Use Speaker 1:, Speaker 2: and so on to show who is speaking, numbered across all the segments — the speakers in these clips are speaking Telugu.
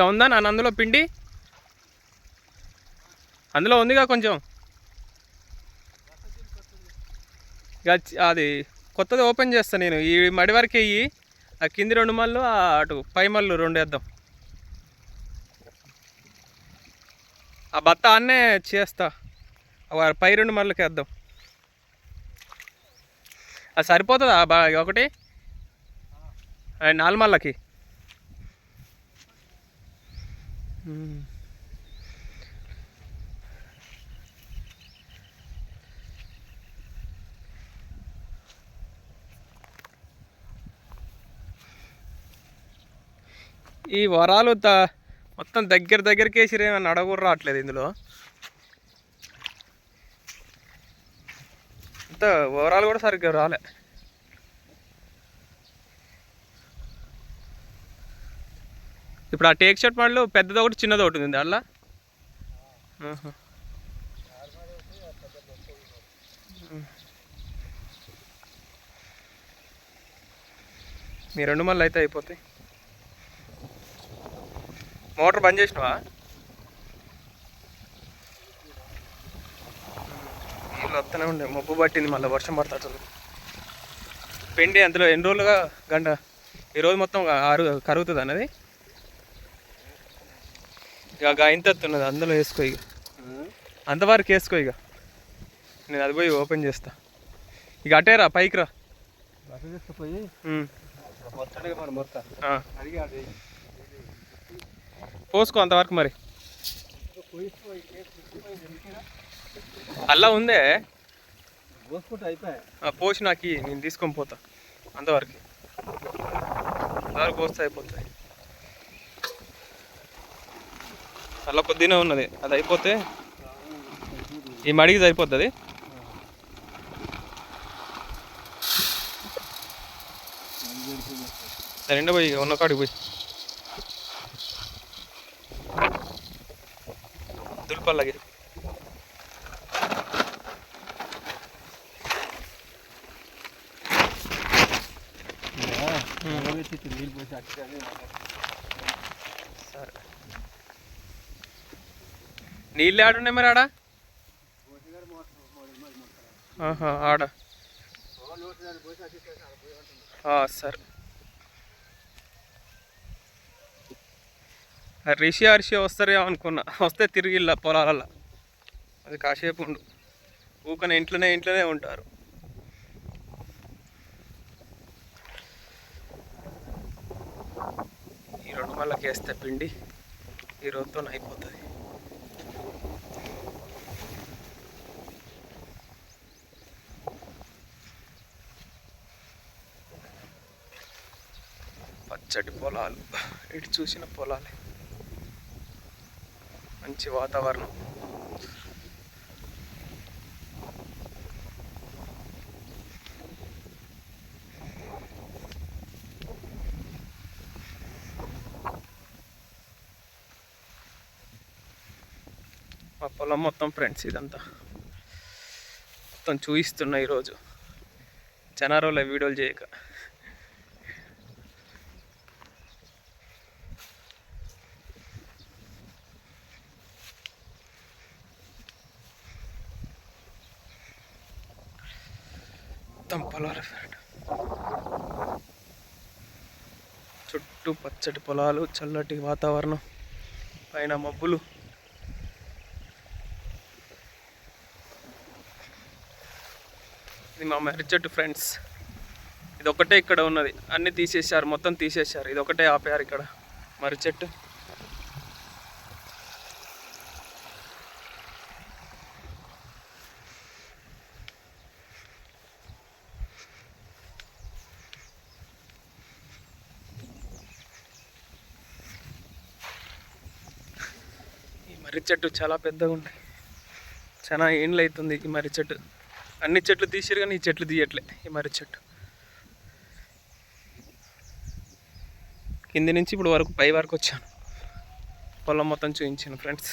Speaker 1: ఇంకా ఉందా నాన్న అందులో పిండి? అందులో ఉందిగా కొంచెం. గచ్చి అది కొత్తది ఓపెన్ చేస్తాను నేను. ఈ మడి వరకు వెయ్యి ఆ కింది రెండు మళ్ళు అటు పై మళ్ళు రెండు వేద్దాం. ఆ బత్త అన్నే చేస్తా. పై రెండు మళ్ళకి వేద్దాం. అది సరిపోతుందా? బా ఒకటి? నాలుగు మళ్ళకి. ఈ వరాలు త మొత్తం దగ్గర దగ్గరికి వేసిరేమని అడగరు రావట్లేదు ఇందులో. అంత వరాలు కూడా సరిగ్గా రాలే. ఇప్పుడు ఆ టేక్ షర్ట్ మళ్ళీ పెద్దది ఒకటి చిన్నది ఒకటి ఉంది అలా? మీ రెండు మళ్ళీ అయితే అయిపోతాయి. మోటార్ బంద్ చేసినవా? నీళ్ళు వస్తూనే ఉండే. మబ్బు పట్టింది మళ్ళీ వర్షం పడుతుంది. పెండి అందులో ఎన్ని రోజులుగా గంట? ఈరోజు మొత్తం ఆరు కరుగుతుంది అన్నది? ఇక ఇంత ఉన్నది అందులో వేసుకో ఇక అంతవరకు వేసుకో ఇక నేను అది పోయి ఓపెన్ చేస్తా. ఇక అటేరా పైకి రా. పోసుకో అంతవరకు మరి. అలా ఉందే? పోసి నాకు నేను తీసుకొని పోతా. అంతవరకు. అంతవరకు పోస్తే అయిపోతుంది అలా కొద్దినే ఉన్నది అది అయిపోతే ఈ మడికి సరిపోతుంది సరే పోయి ఇక ఉన్న కాడికి పోయి దుల్పల్లకి
Speaker 2: నీళ్ళు పోసి అట్టి
Speaker 1: నీళ్ళు ఆడున్నాయి మరి ఆడ? ఆడ. సరే. రిషి అరిషి వస్తారేమో అనుకున్నా. వస్తే తిరిగి ఇలా అది కాసేపు ఉండు. ఊకనే ఇంట్లోనే ఇంట్లోనే ఉంటారు. ఈ రెండు మళ్ళకి వేస్తే పిండి ఈ రోజుతో అయిపోతుంది. పచ్చటి పొలాలు. ఇటు చూసిన పొలాలే. మంచి వాతావరణం. మా పొలం మొత్తం ఫ్రెండ్స్ ఇదంతా. మొత్తం చూయిస్తున్నా ఈరోజు. జనారోలో వీడియోలు చేయక. మొత్తం పొలాలు ఫ్రెండ్ చుట్టూ పచ్చటి పొలాలు చల్లటి వాతావరణం పైన మబ్బులు. ఇది మా మర్రి చెట్టు ఫ్రెండ్స్. ఇది ఒకటే ఇక్కడ ఉన్నది. అన్ని తీసేశారు మొత్తం తీసేశారు. ఇది ఒకటే ఆపారు ఇక్కడ మర్రి చెట్టు మర్రి చెట్టు చాలా పెద్దగా ఉంది చాలా ఏండ్లు అవుతుంది ఈ మర్రి చెట్టు. అన్ని చెట్లు తీసిరు కానీ ఈ చెట్లు తీయట్లే ఈ మర్రి చెట్టు. కింది నుంచి ఇప్పుడు వరకు పై వరకు వచ్చాను. పొలం మొత్తం చూపించాను ఫ్రెండ్స్.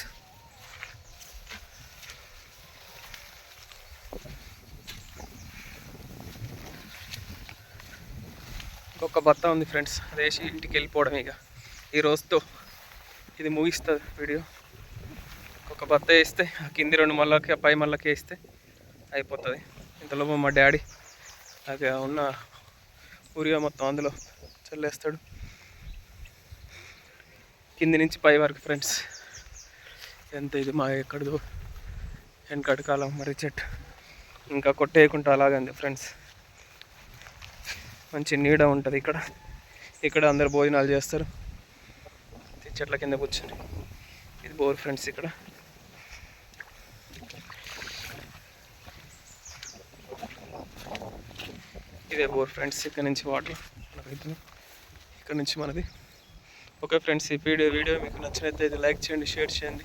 Speaker 1: ఇంకొక బత్త ఉంది ఫ్రెండ్స్. అదేసి ఇంటికి వెళ్ళిపోవడం ఇక. ఈ రోజుతో ఇది ముగిస్తుంది వీడియో. ఒక బత్త వేస్తే ఆ కింది రెండు మళ్ళకి ఆ పై మళ్ళకి వేస్తే అయిపోతుంది. ఇంతలోపు మా డాడీ నాకు ఉన్న ఊరిగా మొత్తం అందులో చల్లేస్తాడు. కింది నుంచి పై వరకు ఫ్రెండ్స్. ఎంత ఇది మా ఎక్కడదో వెనకటి కాలం మరి చెట్టు. ఇంకా కొట్టేయకుండా అలాగంది ఫ్రెండ్స్. మంచి నీడ ఉంటుంది ఇక్కడ. ఇక్కడ అందరు భోజనాలు చేస్తారు. ఈ చెట్ల కింద కూర్చొని. ఇది బోర్ ఫ్రెండ్స్ ఇక్కడ. ఇదే బోర్ ఫ్రెండ్స్ ఇక్కడ నుంచి వాటర్ ఇక్కడ నుంచి మనది. ఓకే ఫ్రెండ్స్ ఈ వీడియో వీడియో మీకు నచ్చినట్లయితే లైక్ చేయండి షేర్ చేయండి.